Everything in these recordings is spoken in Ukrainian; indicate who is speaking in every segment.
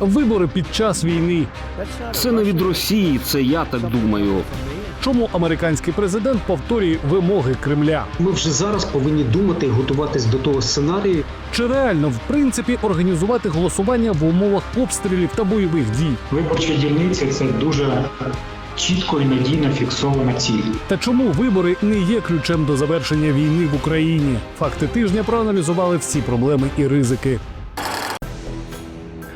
Speaker 1: Вибори під час війни.
Speaker 2: Це не від Росії, це я так думаю.
Speaker 1: Чому американський президент повторює вимоги Кремля?
Speaker 3: Ми вже зараз повинні думати і готуватись до того сценарію,
Speaker 1: Чи реально в принципі організувати голосування в умовах обстрілів та бойових дій?
Speaker 4: Виборчі дільниці це дуже чітко і надійно фіксована ціль.
Speaker 1: Та чому вибори не є ключем до завершення війни в Україні? Факти тижня проаналізували всі проблеми і ризики.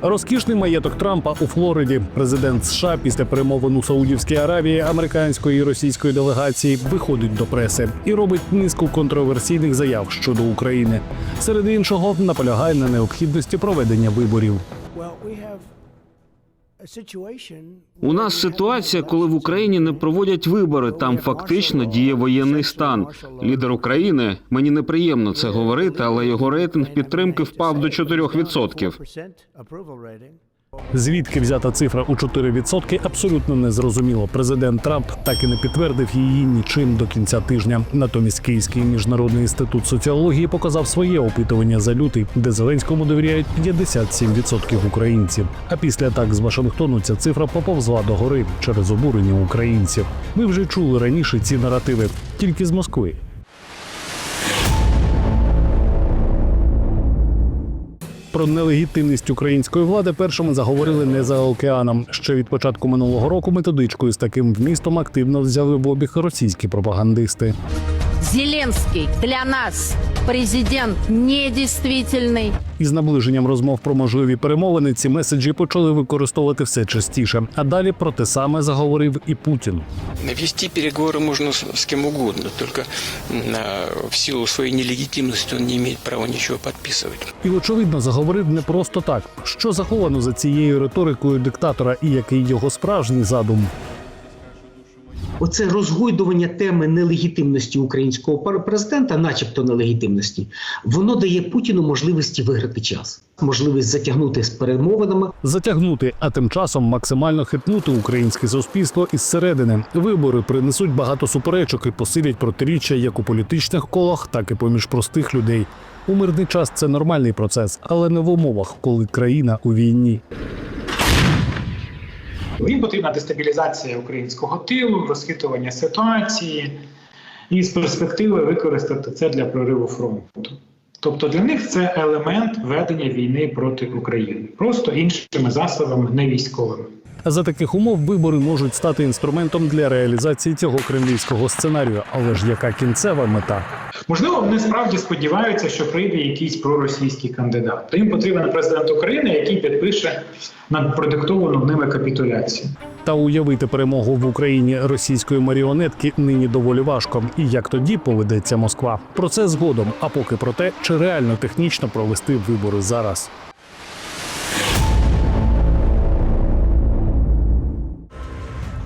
Speaker 1: Розкішний маєток Трампа у Флориді. Президент США після перемовин у Саудівській Аравії американської і російської делегації виходить до преси і робить низку контроверсійних заяв щодо України. Серед іншого наполягає на необхідності проведення виборів.
Speaker 2: У нас ситуація, коли в Україні не проводять вибори. Там фактично діє воєнний стан. Лідер України мені неприємно це говорити, але його рейтинг підтримки впав до 4%.
Speaker 1: Звідки взята цифра у 4% абсолютно незрозуміло. Президент Трамп так і не підтвердив її нічим до кінця тижня. Натомість Київський міжнародний інститут соціології показав своє опитування за лютий, де Зеленському довіряють 57% українців. А після атак з Вашингтону ця цифра поповзла до гори через обурення українців. Ми вже чули раніше ці наративи тільки з Москви. Про нелегітимність української влади першими заговорили не за океаном. Ще від початку минулого року методичкою з таким вмістом активно взяли в обіг російські пропагандисти.
Speaker 5: Зеленский для нас президент недействительный.
Speaker 1: Із наближенням розмов про можливі перемовини ці меседжі почали використовувати все частіше. А далі про те саме заговорив і Путін.
Speaker 6: Вести переговоры можно с, с кем угодно, только м, а, в силу своей нелегитимности он не имеет права ничего подписывать.
Speaker 1: І очевидно заговорив не просто так. Що заховано за цією риторикою диктатора, і який його справжній задум?
Speaker 3: оце розгойдування теми нелегітимності українського президента, начебто нелегітимності, воно дає Путіну можливості виграти час, можливість затягнути з перемовинами,
Speaker 1: затягнути, а тим часом максимально хитнути українське суспільство із середини. Вибори принесуть багато суперечок і посилять протиріччя як у політичних колах, так і поміж простих людей. У мирний час це нормальний процес, але не в умовах, коли країна у війні.
Speaker 4: Їм потрібна дестабілізація українського тилу, розхитування ситуації і з перспективи використати це для прориву фронту. Тобто для них це елемент ведення війни проти України, просто іншими засобами, не військовими.
Speaker 1: За таких умов вибори можуть стати інструментом для реалізації цього кремлівського сценарію. Але ж яка кінцева мета?
Speaker 4: Можливо, вони справді сподіваються, що прийде якийсь проросійський кандидат. То їм потрібен президент України, який підпише на продиктовану ними капітуляцію.
Speaker 1: Та уявити перемогу в Україні російської маріонетки нині доволі важко. І як тоді поведеться Москва? Про це згодом. А поки про те, чи реально технічно провести вибори зараз.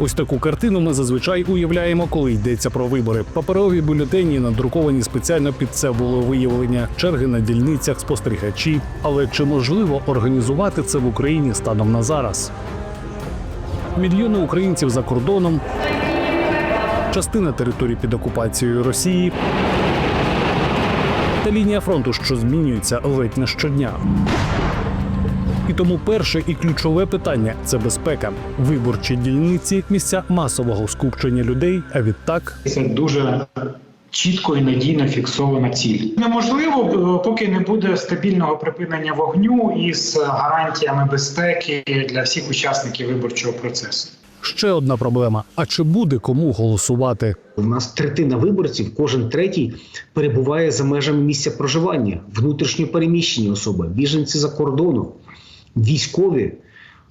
Speaker 1: Ось таку картину ми зазвичай уявляємо, коли йдеться про вибори. Паперові бюлетені надруковані спеціально під це волевиявлення, черги на дільницях, спостерігачі. Але чи можливо організувати це в Україні станом на зараз? Мільйони українців за кордоном, частина території під окупацією Росії та лінія фронту, що змінюється ледь не щодня. І тому перше і ключове питання це безпека. Виборчі дільниці, місця масового скупчення людей. А відтак
Speaker 4: Це дуже чітко і надійно фіксована ціль. Неможливо, е, поки не буде стабільного припинення вогню із гарантіями безпеки для всіх учасників виборчого процесу.
Speaker 1: ще одна проблема: а чи буде кому голосувати?
Speaker 3: У нас третина виборців, кожен третій перебуває за межами місця проживання, внутрішньо переміщені особи, біженці за кордону, військові.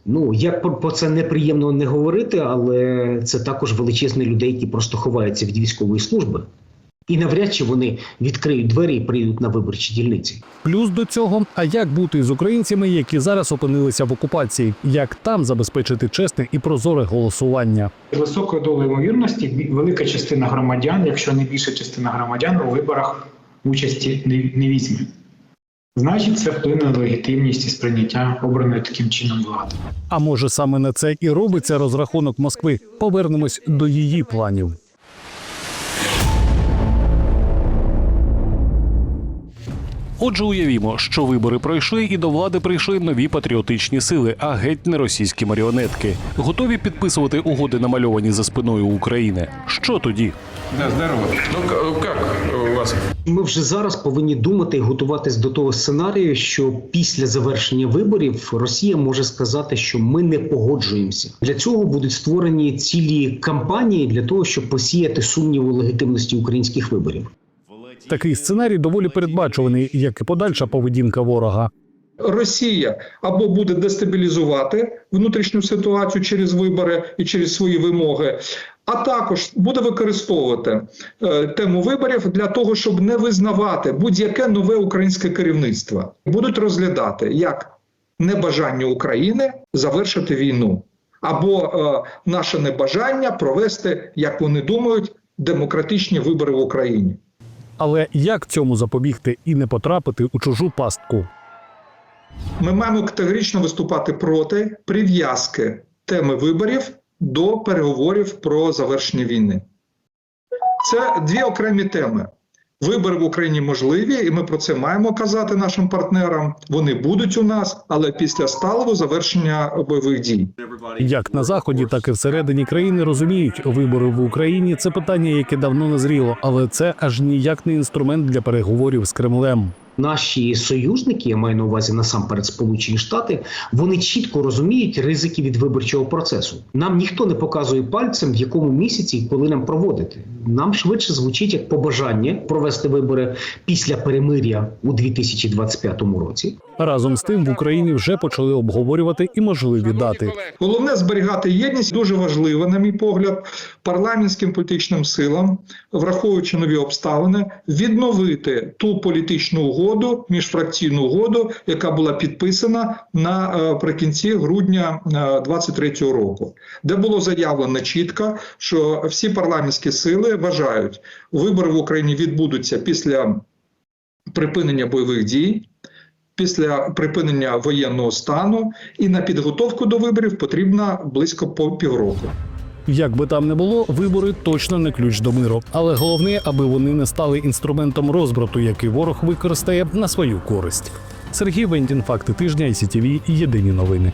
Speaker 3: Ну як про, про це неприємно не говорити, але це також величезні людей, які просто ховаються від військової служби. І навряд чи вони відкриють двері і прийдуть на виборчі дільниці.
Speaker 1: Плюс до цього, а як бути з українцями, які зараз опинилися в окупації? Як там забезпечити чесне і прозоре голосування?
Speaker 4: Високою долею ймовірності велика частина громадян, якщо не більша частина громадян, у виборах участі не, не візьме. Значить, це вплине на легітимність і сприйняття обраної таким чином влади.
Speaker 1: А може саме на це і робиться розрахунок Москви? Повернемось до її планів. Отже, уявімо, що вибори пройшли, і до влади прийшли нові патріотичні сили, а геть не російські маріонетки, готові підписувати угоди, намальовані за спиною України. Що тоді?
Speaker 7: Да, здорово. Ну к- как у вас?
Speaker 3: Ми вже зараз повинні думати і готуватись до того сценарію, що після завершення виборів Росія може сказати, що ми не погоджуємося. Для цього будуть створені цілі кампанії для того, щоб посіяти сумнів у легітимності українських виборів.
Speaker 1: Такий сценарій доволі передбачуваний, як і подальша поведінка ворога.
Speaker 8: Росія або буде дестабілізувати внутрішню ситуацію через вибори і через свої вимоги, а також буде використовувати е, тему виборів для того, щоб не визнавати будь-яке нове українське керівництво. Будуть розглядати як небажання України завершити війну, або е, наше небажання провести, як вони думають, демократичні вибори в Україні.
Speaker 1: Але як цьому запобігти і не потрапити у чужу пастку?
Speaker 8: Ми маємо категорично виступати проти прив'язки теми виборів до переговорів про завершення війни. Це дві окремі теми. Вибори в Україні можливі, і ми про це маємо казати нашим партнерам. Вони будуть у нас, але після сталого завершення бойових дій.
Speaker 1: Як на заході, так і всередині країни розуміють, вибори в Україні це питання, яке давно назріло, але це аж ніяк не інструмент для переговорів з Кремлем.
Speaker 3: Наші союзники, я маю на увазі насамперед Сполучені Штати, вони чітко розуміють ризики від виборчого процесу. Нам ніхто не показує пальцем, в якому місяці і коли нам проводити. Нам швидше звучить як побажання провести вибори після перемир'я у 2025 році.
Speaker 1: Разом з тим в Україні вже почали обговорювати і можливі дати.
Speaker 8: Головне зберігати єдність дуже важливо, на мій погляд, парламентським політичним силам, враховуючи нові обставини, відновити ту політичну угоду, міжфракційну угоду, яка була підписана наприкінці грудня 2023 року, де було заявлено чітко, що всі парламентські сили вважають, вибори в Україні відбудуться після припинення бойових дій. Після припинення воєнного стану і на підготовку до виборів потрібно близько півроку.
Speaker 1: Як би там не було, вибори точно не ключ до миру. Але головне, аби вони не стали інструментом розбрату, який ворог використає на свою користь. Сергій Вендін, факти тижня, ICTV, єдині новини.